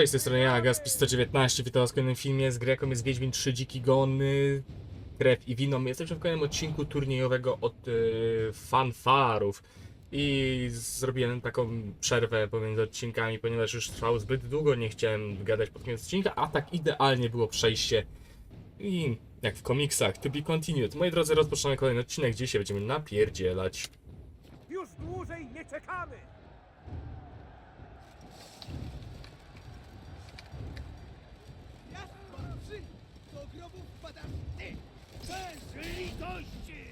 Cześć, z tej strony ja, Gaspis119, witam was w kolejnym filmie z gry, jest Wiedźmin 3 Dziki Gony, Krew i Wino. Jesteśmy w kolejnym odcinku turniejowego od y, fanfarów i zrobiłem taką przerwę pomiędzy odcinkami, ponieważ już trwał zbyt długo, nie chciałem gadać pod koniec odcinka, a tak idealnie było przejście i jak w komiksach, to be continued. Moi drodzy, rozpoczynamy kolejny odcinek, dzisiaj będziemy napierdzielać. Już dłużej nie czekamy! Jasny, do grobu wpadasz ty! Bez litości!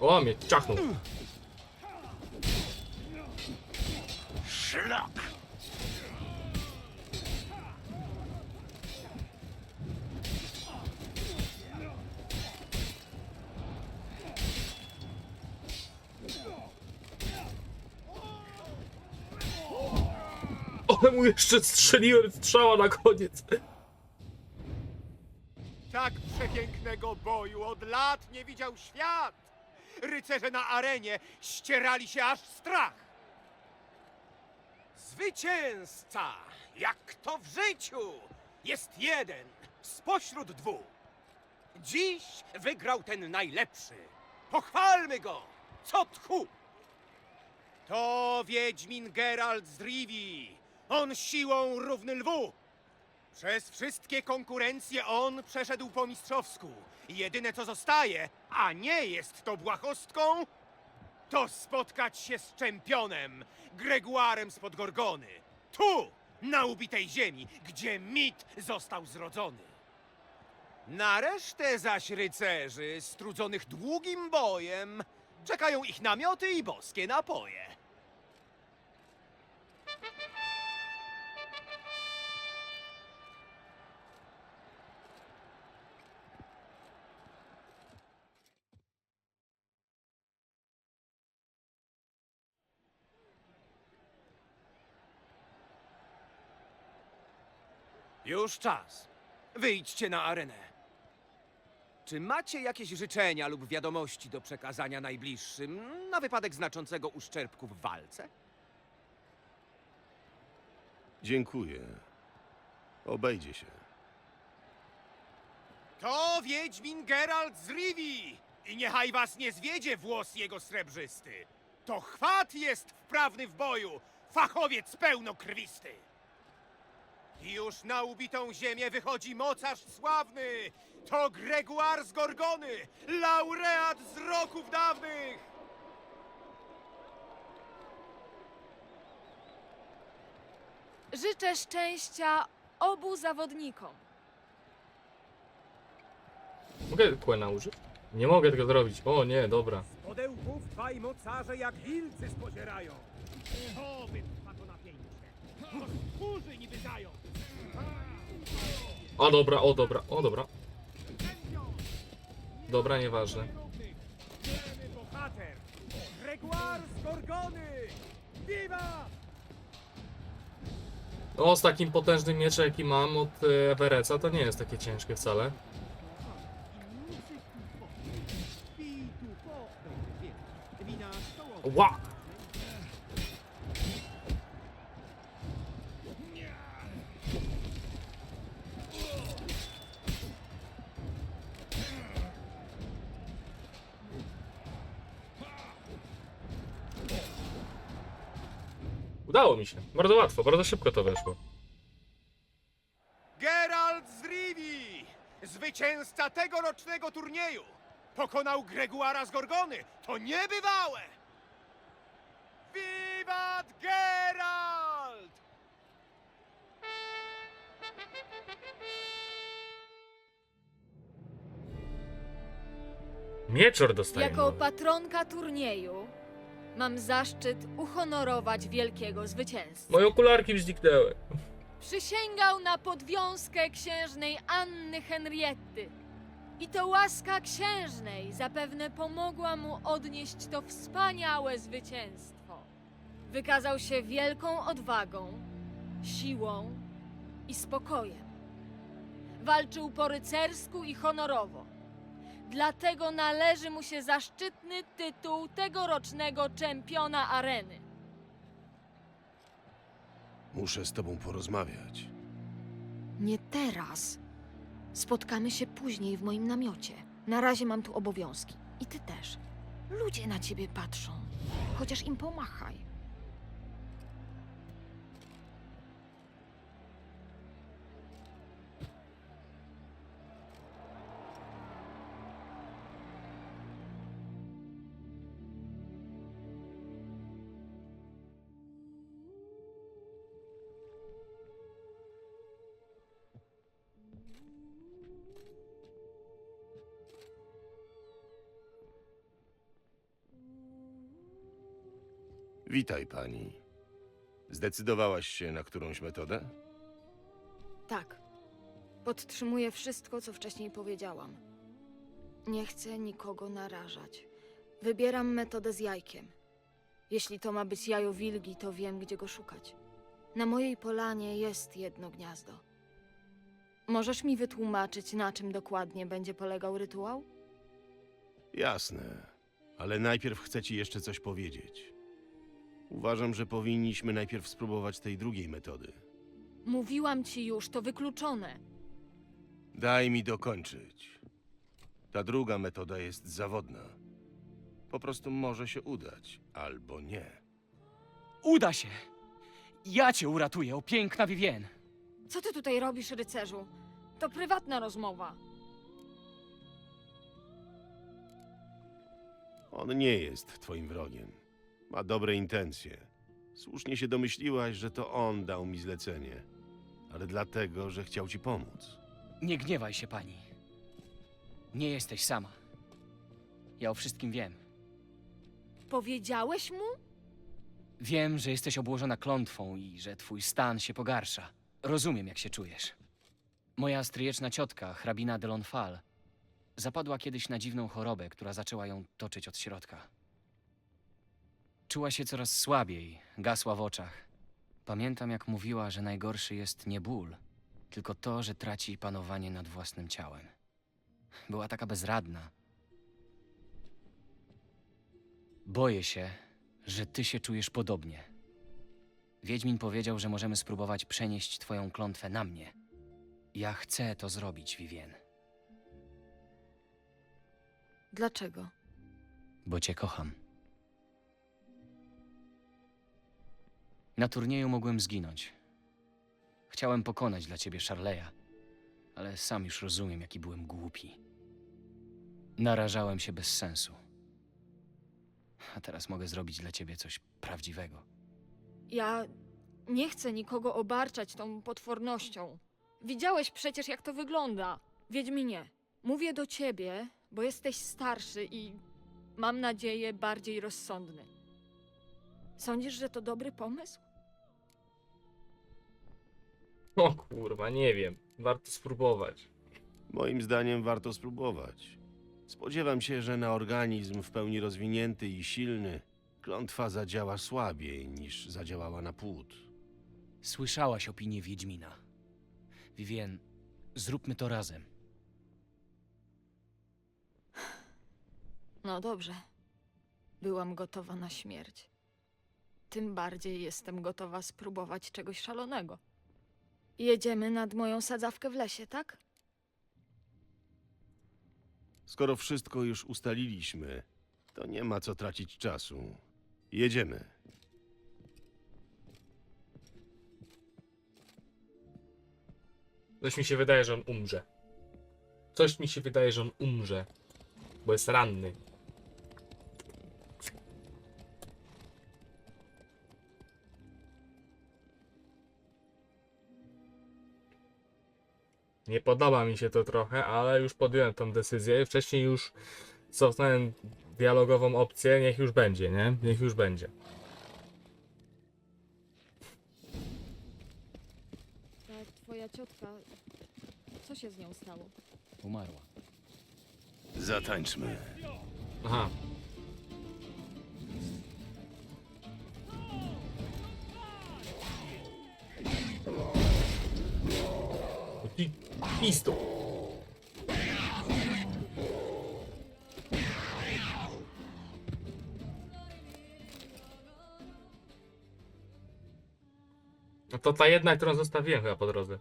O, mnie ciachnął. Mu jeszcze strzeliłem strzała na koniec. Tak przepięknego boju od lat nie widział świat! Rycerze na arenie ścierali się aż strach! Zwycięzca, jak to w życiu, jest jeden spośród dwóch. Dziś wygrał ten najlepszy. Pochwalmy go! Co tchu! To Wiedźmin Geralt z Rivii. On siłą równy lwu. Przez wszystkie konkurencje on przeszedł po mistrzowsku. Jedyne co zostaje, a nie jest to błahostką, to spotkać się z czempionem, Greguarem spod Gorgony. Tu, na ubitej ziemi, gdzie mit został zrodzony. Na resztę zaś rycerzy, strudzonych długim bojem, czekają ich namioty i boskie napoje. Już czas. Wyjdźcie na arenę. Czy macie jakieś życzenia lub wiadomości do przekazania najbliższym na wypadek znaczącego uszczerbku w walce? Dziękuję. Obejdzie się. To Wiedźmin Geralt z Rivii! I niechaj was nie zwiedzie włos jego srebrzysty! To chwat jest wprawny w boju, fachowiec pełnokrwisty! I już na ubitą ziemię wychodzi mocarz sławny! To Greguar z Gorgony, laureat z roków dawnych! Życzę szczęścia obu zawodnikom. Mogę kłena użyć? Nie mogę tego zrobić. O nie, dobra. Podełków dwaj mocarze jak wilcy spozierają. Wytrwa to napięcie. To skórzy niby dają. O dobra, o dobra, o dobra. Dobra, nieważne. O, z takim potężnym mieczem jaki mam od e, Evereca to nie jest takie ciężkie wcale. Ła! Udało mi się. Bardzo łatwo, bardzo szybko to weszło. Geralt z Rivii! Zwycięzca tegorocznego turnieju! Pokonał Greguara z Gorgony! To niebywałe! Wiwat Geralt! Mieczor dostaje. Jako patronka turnieju mam zaszczyt uhonorować wielkiego zwycięzcę. Moje okularki zniknęły. Przysięgał na podwiązkę księżnej Anny Henrietty. I to łaska księżnej zapewne pomogła mu odnieść to wspaniałe zwycięstwo. Wykazał się wielką odwagą, siłą i spokojem. Walczył po rycersku i honorowo. Dlatego należy mu się zaszczytny tytuł tegorocznego czempiona areny. Muszę z tobą porozmawiać. Nie teraz. Spotkamy się później w moim namiocie. Na razie mam tu obowiązki. I ty też. Ludzie na ciebie patrzą. Chociaż im pomachaj. Witaj, pani. Zdecydowałaś się na którąś metodę? Tak. Podtrzymuję wszystko, co wcześniej powiedziałam. Nie chcę nikogo narażać. Wybieram metodę z jajkiem. Jeśli to ma być jajo wilgi, to wiem, gdzie go szukać. Na mojej polanie jest jedno gniazdo. Możesz mi wytłumaczyć, na czym dokładnie będzie polegał rytuał? Jasne, ale najpierw chcę ci jeszcze coś powiedzieć. Uważam, że powinniśmy najpierw spróbować tej drugiej metody. Mówiłam ci już, to wykluczone. Daj mi dokończyć. Ta druga metoda jest zawodna. Po prostu może się udać, albo nie. Uda się! Ja cię uratuję, o piękna Vivien! Co ty tutaj robisz, rycerzu? To prywatna rozmowa. On nie jest twoim wrogiem. Ma dobre intencje. Słusznie się domyśliłaś, że to on dał mi zlecenie. Ale dlatego, że chciał ci pomóc. Nie gniewaj się, pani. Nie jesteś sama. Ja o wszystkim wiem. Powiedziałeś mu? Wiem, że jesteś obłożona klątwą i że twój stan się pogarsza. Rozumiem, jak się czujesz. Moja stryjeczna ciotka, hrabina de Lonfal, zapadła kiedyś na dziwną chorobę, która zaczęła ją toczyć od środka. Czuła się coraz słabiej, gasła w oczach. Pamiętam, jak mówiła, że najgorszy jest nie ból, tylko to, że traci panowanie nad własnym ciałem. Była taka bezradna. Boję się, że ty się czujesz podobnie. Wiedźmin powiedział, że możemy spróbować przenieść twoją klątwę na mnie. Ja chcę to zrobić, Vivien, Dlaczego? bo cię kocham. Na turnieju mogłem zginąć. Chciałem pokonać dla ciebie Charleya, ale sam już rozumiem, jaki byłem głupi. Narażałem się bez sensu. A teraz mogę zrobić dla ciebie coś prawdziwego. Ja nie chcę nikogo obarczać tą potwornością. Widziałeś przecież, jak to wygląda. Wiedźminie, mówię do ciebie, bo jesteś starszy i mam nadzieję bardziej rozsądny. Sądzisz, że to dobry pomysł? O kurwa, nie wiem. Warto spróbować. Moim zdaniem warto spróbować. Spodziewam się, że na organizm w pełni rozwinięty i silny klątwa zadziała słabiej niż zadziałała na płód. Słyszałaś opinię Wiedźmina. Vivien, zróbmy to razem. No dobrze. Byłam gotowa na śmierć. Tym bardziej jestem gotowa spróbować czegoś szalonego. Jedziemy nad moją sadzawkę w lesie, tak? Skoro wszystko już ustaliliśmy, to nie ma co tracić czasu. Jedziemy. Coś mi się wydaje, że on umrze. Coś mi się wydaje, że on umrze. Bo jest ranny. Nie podoba mi się to trochę, ale już podjąłem tą decyzję. Wcześniej już cofnąłem dialogową opcję. Niech już będzie, nie? Niech już będzie. Ta twoja ciotka, co się z nią stało? Umarła. Zatańczmy. Aha. Pistu. No to ta jedna, którą zostawiłem chyba po drodze.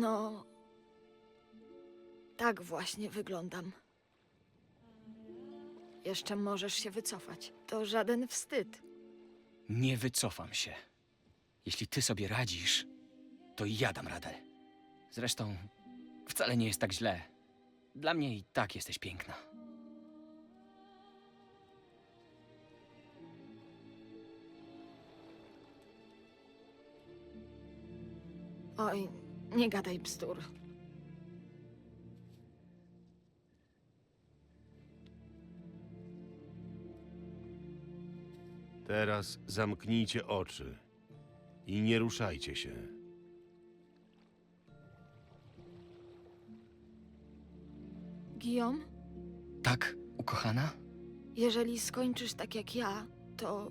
No. Tak właśnie wyglądam. Jeszcze możesz się wycofać. To żaden wstyd. Nie wycofam się. Jeśli ty sobie radzisz, to i ja dam radę. Zresztą, wcale nie jest tak źle. Dla mnie i tak jesteś piękna. Oj, nie gadaj bzdur. Teraz zamknijcie oczy i nie ruszajcie się. Guillaume, Tak, ukochana? jeżeli skończysz tak jak ja, to.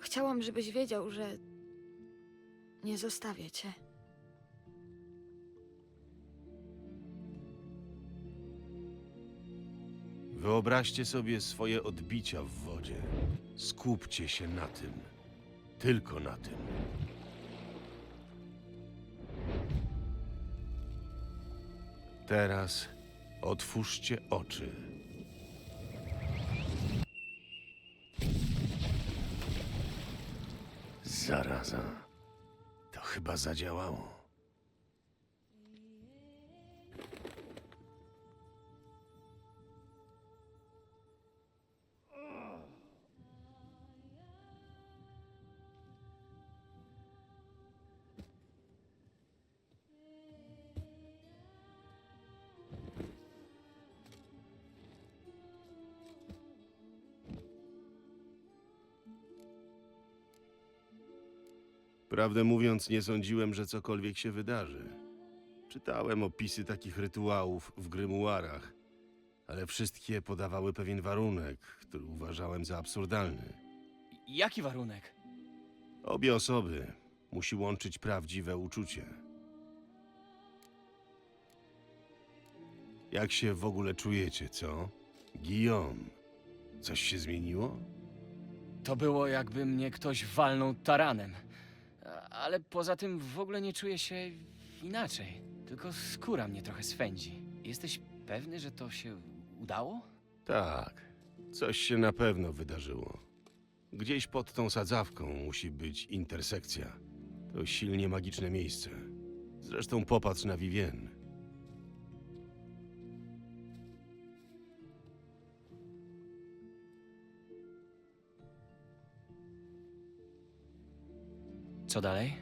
Chciałam, żebyś wiedział, że. Nie zostawię cię. Wyobraźcie sobie swoje odbicia w wodzie. Skupcie się na tym. Tylko na tym. Teraz otwórzcie oczy. Zaraza. To chyba zadziałało. Prawdę mówiąc, nie sądziłem, że cokolwiek się wydarzy. Czytałem opisy takich rytuałów w grymuarach, ale wszystkie podawały pewien warunek, który uważałem za absurdalny. Jaki warunek? Obie osoby musi łączyć prawdziwe uczucie. Jak się w ogóle czujecie, co? Guillaume, coś się zmieniło? To było jakby mnie ktoś walnął taranem. Ale poza tym w ogóle nie czuję się inaczej. Tylko skóra mnie trochę swędzi. Jesteś pewny, że to się udało? Tak, coś się na pewno wydarzyło. Gdzieś pod tą sadzawką musi być intersekcja. To silnie magiczne miejsce. Zresztą popatrz na Vivien. Co dalej?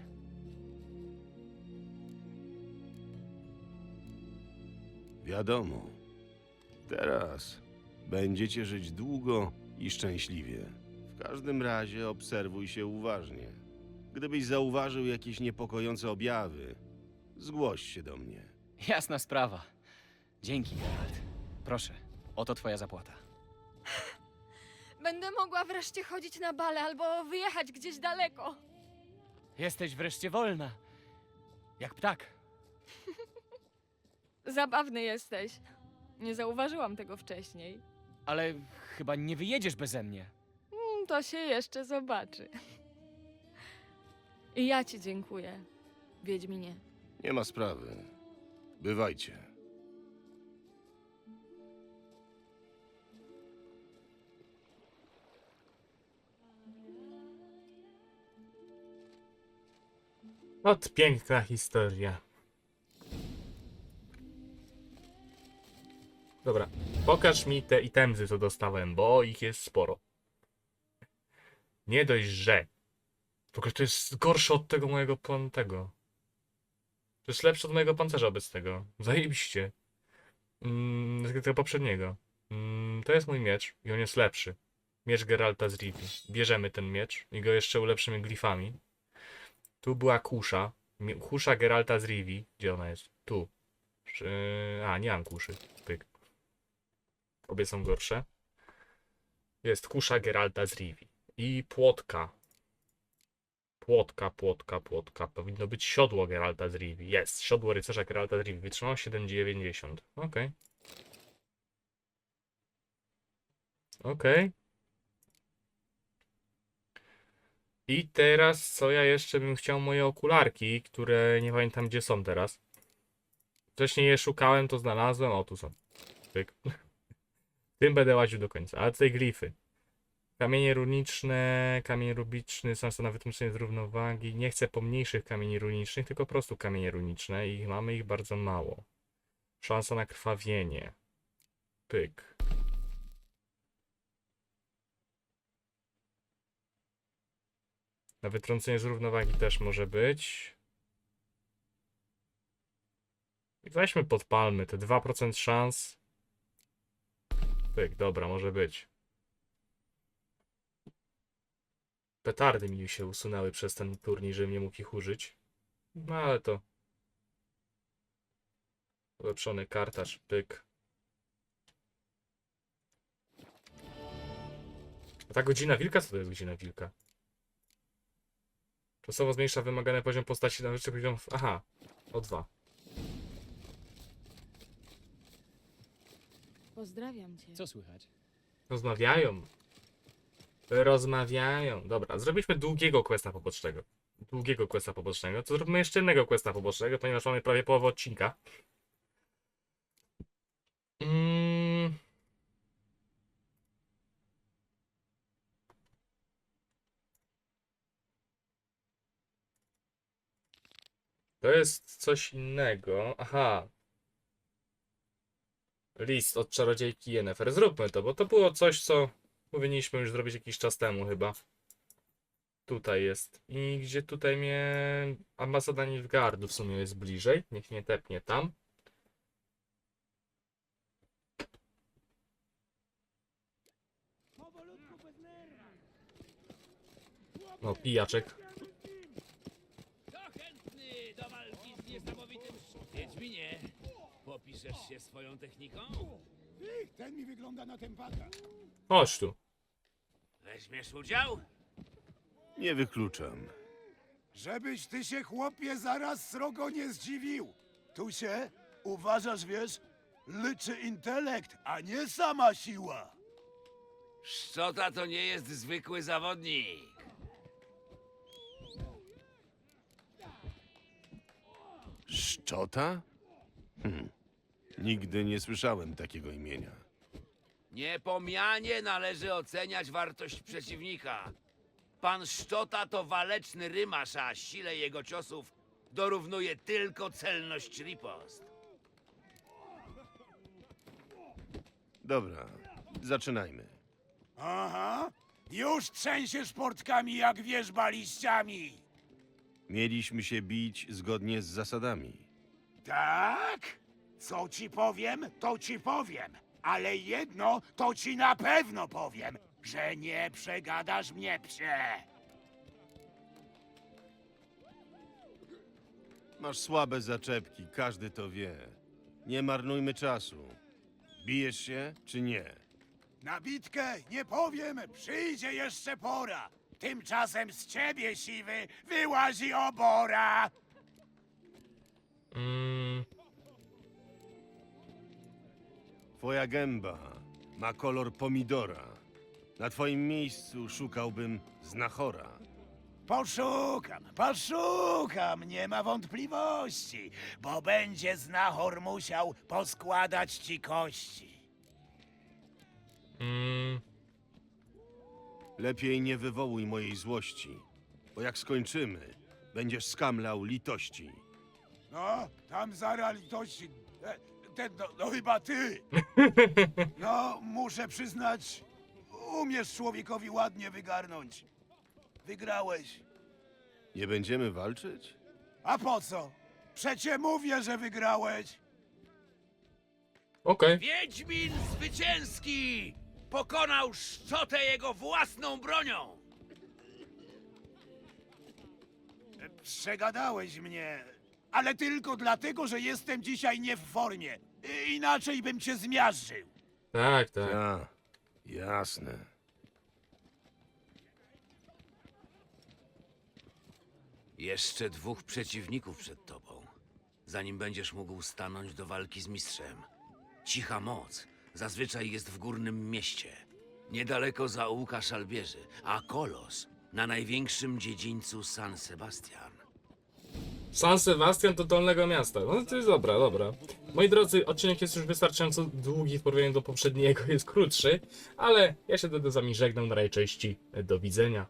Wiadomo. Teraz będziecie żyć długo i szczęśliwie. W każdym razie obserwuj się uważnie. Gdybyś zauważył jakieś niepokojące objawy, zgłoś się do mnie. Jasna sprawa. Dzięki, Geralt. Proszę, oto twoja zapłata. Będę mogła wreszcie chodzić na bale albo wyjechać gdzieś daleko. Jesteś wreszcie wolna. Jak ptak. Zabawny jesteś. Nie zauważyłam tego wcześniej. Ale chyba nie wyjedziesz beze mnie. Mm, To się jeszcze zobaczy. I ja ci dziękuję, Wiedźminie. Nie ma sprawy. Bywajcie. Ot, piękna historia. Dobra, pokaż mi te itemzy, co dostałem, bo ich jest sporo. Nie dość, że. W ogóle to jest gorsze od tego mojego tego. To jest lepsze od mojego pancerza obecnego. Zajebiście. Mm, tego poprzedniego. Mm, to jest mój miecz i on jest lepszy. Miecz Geralta z Rivi. Bierzemy ten miecz i go jeszcze ulepszymy glifami. Tu była kusza. Kusza Geralta z Rivi. Gdzie ona jest? Tu. A, nie mam kuszy. Pyk. Obie są gorsze. Jest kusza Geralta z Rivi. I płotka. Płotka, płotka, płotka. Powinno być siodło Geralta z Rivi. Jest. Siodło rycerza Geralta z Rivi. Wytrzymałość 7,90. Okej. Okej. I teraz co ja jeszcze bym chciał moje okularki, które nie pamiętam gdzie są teraz. Wcześniej je szukałem, to znalazłem. O, tu są. Pyk. Tym będę łaził do końca. A tutaj glify. Kamienie runiczne, kamień rubiczny, szansa na wytłumaczenie z równowagi. Nie chcę pomniejszych kamieni runicznych, tylko po prostu kamienie runiczne i mamy ich bardzo mało. Szansa na krwawienie. Pyk. Na wytrącenie z równowagi też może być. I weźmy podpalmy te 2% szans. Pyk, dobra, może być. Petardy mi się usunęły przez ten turniej, żebym nie mógł ich użyć. No ale to... Ulepszony kartaż, pyk. A ta godzina wilka? Co to jest godzina wilka? Czasowo zmniejsza wymagany poziom postaci na wyższy poziom... Aha, o dwa. Pozdrawiam cię. Co słychać? Rozmawiają. Rozmawiają. Dobra, zrobiliśmy długiego questa pobocznego. Długiego questa pobocznego. To zróbmy jeszcze innego questa pobocznego, ponieważ mamy prawie połowę odcinka. Mm. To jest coś innego. Aha. List od czarodziejki Yennefer. Zróbmy to, bo to było coś, co powinniśmy już zrobić jakiś czas temu chyba. Tutaj jest. I gdzie tutaj mnie... Ambasada Nilfgaardu w sumie jest bliżej. Niech nie tepnie tam. Powolutku, bez nerwów. O, pijaczek. Kto chętny do walki z niesamowitym Wiedźminie? Popiszesz się swoją techniką? Ten mi wygląda na tempaka. Chodź tu. Weźmiesz udział? Nie wykluczam. Żebyś ty się, chłopie, zaraz srogo nie zdziwił. Tu się, uważasz, wiesz, liczy intelekt, a nie sama siła. Szczota to nie jest zwykły zawodnik. Szczota? Hm. Nigdy nie słyszałem takiego imienia. Niepomianie należy oceniać wartość przeciwnika. Pan Szczota to waleczny rymarz, a sile jego ciosów dorównuje tylko celność ripost. Dobra, zaczynajmy. Aha, już trzęsiesz portkami jak wierzba liściami. Mieliśmy się bić zgodnie z zasadami. Tak? Co ci powiem, to ci powiem. Ale jedno to ci na pewno powiem, że nie przegadasz mnie, psie. Masz słabe zaczepki, każdy to wie. Nie marnujmy czasu. Bijesz się czy nie? Na bitkę nie powiem, przyjdzie jeszcze pora. Tymczasem z ciebie, siwy, wyłazi obora. Mm, Twoja gęba ma kolor pomidora. Na twoim miejscu szukałbym znachora. Poszukam, poszukam, nie ma wątpliwości, bo będzie znachor musiał poskładać ci kości. mm, Lepiej nie wywołuj mojej złości, bo jak skończymy, będziesz skamlał litości. No, tam zara litości. E, Ten, no, no chyba ty. No, muszę przyznać, umiesz człowiekowi ładnie wygarnąć. Wygrałeś. Nie będziemy walczyć? A po co? Przecie mówię, że wygrałeś. Okej. Wiedźmin zwycięski! Pokonał Szczotę jego własną bronią! Przegadałeś mnie, ale tylko dlatego, że jestem dzisiaj nie w formie. Inaczej bym cię zmiażdżył. Tak, tak. Ja, jasne. Jeszcze dwóch przeciwników przed tobą, zanim będziesz mógł stanąć do walki z mistrzem. Cicha moc zazwyczaj jest w górnym mieście, niedaleko zaułka szalbierzy, a kolos na największym dziedzińcu San Sebastian. San Sebastian to dolnego miasta. No to jest dobra, dobra. Moi drodzy, odcinek jest już wystarczająco długi w porównaniu do poprzedniego, jest krótszy, ale ja się do z wami żegnam na rajczęści. Do widzenia.